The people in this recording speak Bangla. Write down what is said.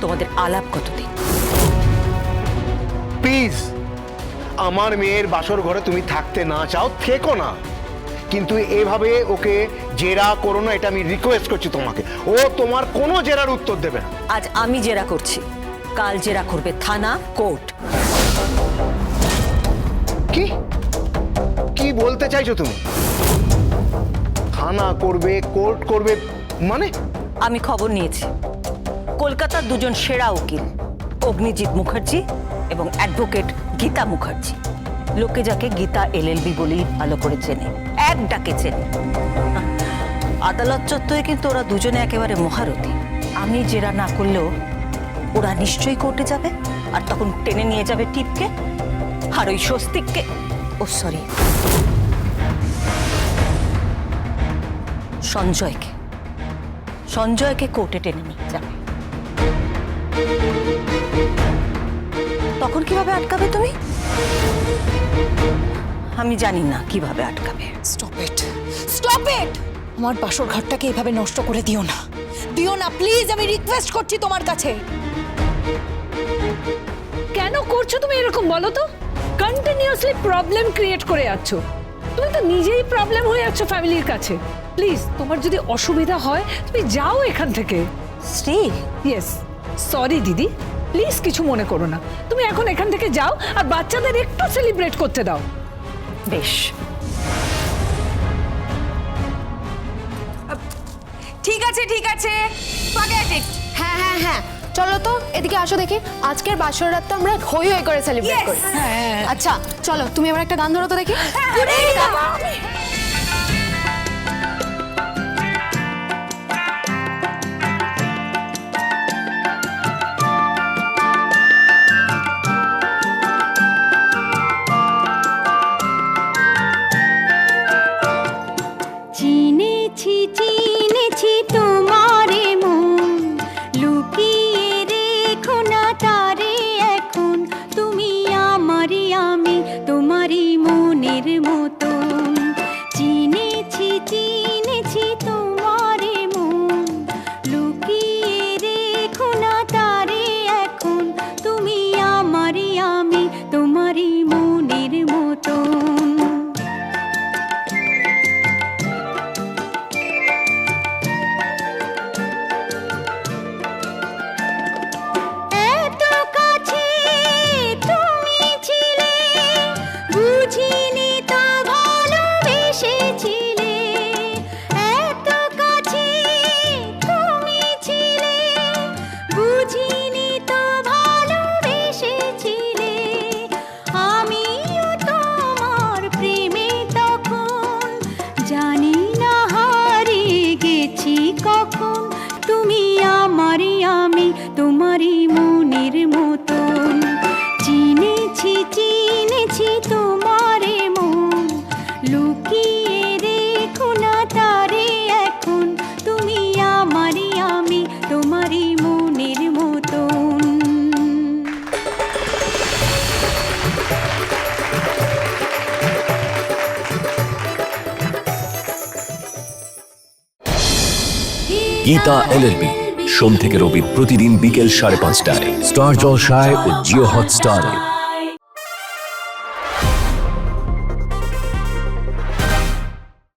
তোমাদের আলাপ কতদিন? প্লিজ আমার মেয়ের বাসর ঘরে তুমি থাকতে না চাও থেকো না। কিন্তু এভাবে ওকে জেরা করো না এটা আমি রিকোয়েস্ট করছি তোমাকে। ও তোমার কোনো জেরার উত্তর দেবে না। আজ আমি জেরা করছি। কাল জেরা করবে থানা কোর্ট। কি? কি বলতে চাইছো তুমি? থানা করবে কোর্ট করবে মানে? আমি খবর নিয়েছি। কলকাতার দুজন সেরা উকিল, অগ্নিজিৎ মুখার্জি এবং অ্যাডভোকেট গীতা মুখার্জি। লোকে যাকে গীতা এলএলবি বলেই ভালো করে চেনে, এক ডাকে চেনে। আদালত চত্বরে কিন্তু ওরা দুজনে একেবারে মহারথী। আমি জেরা না করলেও ওরা নিশ্চয়ই কোর্টে যাবে, আর তখন টেনে নিয়ে যাবে টিপকে, আর ওই স্বস্তিককে। ও, সরি। সঞ্জয়কে। সঞ্জয়কে কোর্টে টেনে নিয়ে যাবে। তখন কীভাবে আটকাবে তুমি? আমি জানি না কীভাবে আটকাবে। স্টপ ইট স্টপ ইট আমার বাসর ঘরটাকে এভাবে নষ্ট করে দিও না। দিও না প্লিজ আমি রিকোয়েস্ট করছি তোমার কাছে। কেন করছ তুমি এরকম বলো তো? কন্টিনিউয়াসলি প্রবলেম ক্রিয়েট করে যাচ্ছ তুমি তো নিজেই প্রবলেম হয়ে যাচ্ছ ফ্যামিলির কাছে। প্লিজ তোমার যদি অসুবিধা হয় তুমি যাও এখান থেকে। শ্রী ইয়েস সরি দিদি। প্লিজ কিছু মনে করো না। তুমি এখন এখান থেকে যাও আর বাচ্চাদের একটু সেলিব্রেট করতে দাও। বেশ। ঠিক আছে ঠিক আছে। forget it. হ্যাঁ হ্যাঁ হ্যাঁ। চলো তো এদিকে আসো দেখি। আজকের বাসর রাত তো আমরা হই হই করে সেলিব্রেট Yes. করি। আচ্ছা চলো তুমি এবার একটা গান ধরো তো দেখি। গীতা এলএলবি সোম থেকে রবি প্রতিদিন বিকেল সাড়ে পাঁচটায়। স্টার জলসায় ও জিও হটস্টারে।